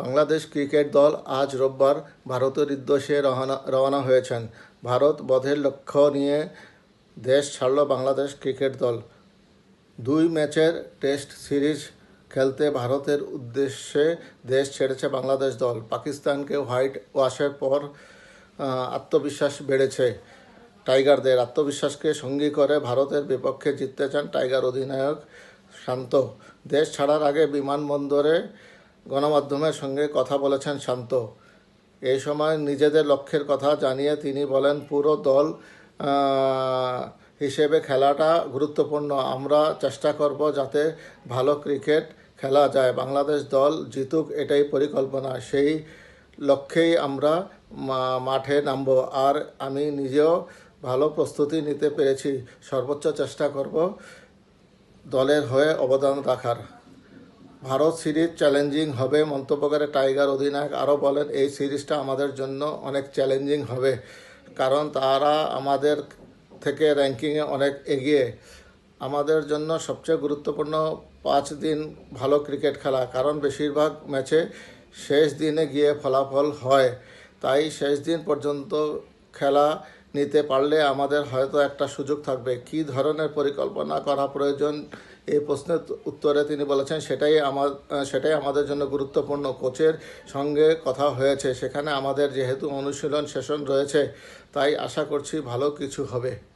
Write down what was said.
Bangladesh cricket দল আজ রোববার ভারতের উদ্দেশ্যে রওনা রওনা হয়েছেন। ভারত বধের লক্ষ্য নিয়ে দেশ ছাড়ল বাংলাদেশ ক্রিকেট দল। দুই ম্যাচের টেস্ট সিরিজ খেলতে ভারতের উদ্দেশ্যে দেশ ছেড়েছে বাংলাদেশ দল। পাকিস্তানকে হোয়াইট ওয়াশের পর আত্মবিশ্বাস বেড়েছে টাইগারদের। আত্মবিশ্বাসকে সঙ্গী করে ভারতের বিপক্ষে জিততে চান টাইগার অধিনায়ক শান্ত। দেশ ছাড়ার আগে বিমানবন্দরে গণমাধ্যমের সঙ্গে কথা বলেছেন শান্ত। এই সময় নিজেদের লক্ষ্যের কথা জানিয়ে তিনি বলেন, পুরো দল হিসেবে খেলাটা গুরুত্বপূর্ণ। আমরা চেষ্টা করব যাতে ভালো ক্রিকেট খেলা যায়। বাংলাদেশ দল জিতুক এটাই পরিকল্পনা। সেই লক্ষ্যেই আমরা মাঠে নামব। আর আমি নিজেও ভালো প্রস্তুতি নিতে পেরেছি। সর্বোচ্চ চেষ্টা করব দলের হয়ে অবদান রাখার। ভারত সিরিজ চ্যালেঞ্জিং হবে মন্তব্য করে টাইগার অধিনায়ক আরও বলেন, এই সিরিজটা আমাদের জন্য অনেক চ্যালেঞ্জিং হবে, কারণ তারা আমাদের থেকে র্যাঙ্কিংয়ে অনেক এগিয়ে। আমাদের জন্য সবচেয়ে গুরুত্বপূর্ণ পাঁচ দিন ভালো ক্রিকেট খেলা, কারণ বেশিরভাগ ম্যাচে শেষ দিনে গিয়ে ফলাফল হয়। তাই শেষ দিন পর্যন্ত খেলা নিতে পারলে আমাদের হয়তো একটা সুযোগ থাকবে। কী ধরনের পরিকল্পনা করা প্রয়োজন এই প্রশ্নের উত্তরে তিনি বলেছেন, সেটাই আমার, সেটাই আমাদের জন্য গুরুত্বপূর্ণ। কোচের সঙ্গে কথা হয়েছে, সেখানে আমাদের যেহেতু অনুশীলন সেশন রয়েছে, তাই আশা করছি ভালো কিছু হবে।